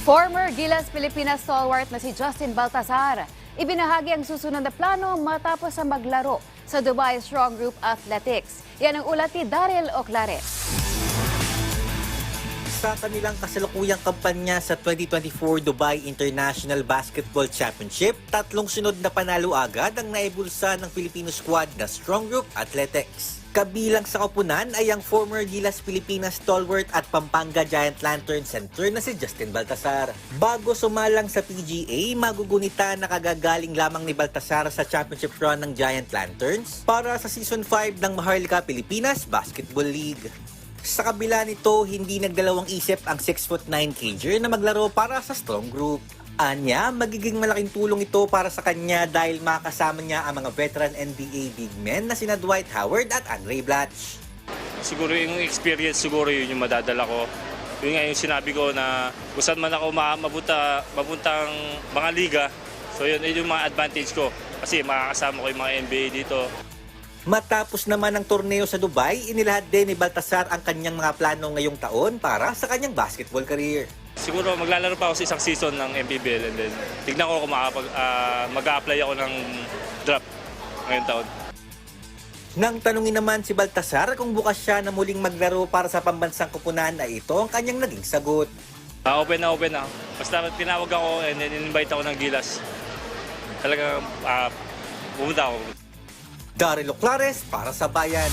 Former Gilas Pilipinas stalwart na si Justin Baltazar, ibinahagi ang susunod na plano matapos sa maglaro sa Dubai Strong Group Athletics. Yan ang ulat ni Daryl Oclares. Sa kanilang kasalukuyang kampanya sa 2024 Dubai International Basketball Championship, tatlong sunod na panalo agad ang naibulsa ng Filipino squad na Strong Group Athletics. Kabilang sa koponan ay ang former Gilas Pilipinas stalwart at Pampanga Giant Lantern center na si Justin Baltasar. Bago sumalang sa PGA, magugunita na kagagaling lamang ni Baltasar sa championship run ng Giant Lanterns para sa Season 5 ng Maharlika Pilipinas Basketball League. Sa kabila nito, hindi nagdalawang isip ang 6'9 cager na maglaro para sa strong group. Anya, magiging malaking tulong ito para sa kanya dahil makakasama niya ang mga veteran NBA big men na sina Dwight Howard at Andre Blatch. Siguro yung experience, siguro yun yung madadala ko. Yun nga yung sinabi ko na kung man ako ma- mabuta, mabuntang mga liga, so yun, yun yung mga advantage ko. Kasi makakasama ko yung mga NBA dito. Matapos naman ang torneo sa Dubai, inilahad din ni Baltasar ang kanyang mga plano ngayong taon para sa kanyang basketball career. Siguro maglalaro pa ako sa isang season ng MPBL and then tignan ko kung ah, mag-a-apply ako ng draft ngayong taon. Nang tanungin naman si Baltasar kung bukas siya na muling maglaro para sa pambansang kupunan ay ito ang kanyang naging sagot. Ah, open na open na. Basta tinawag ako and then invite ako ng Gilas. Talagang ah, pumunta ako. Daryl Oclares para sa Bayan.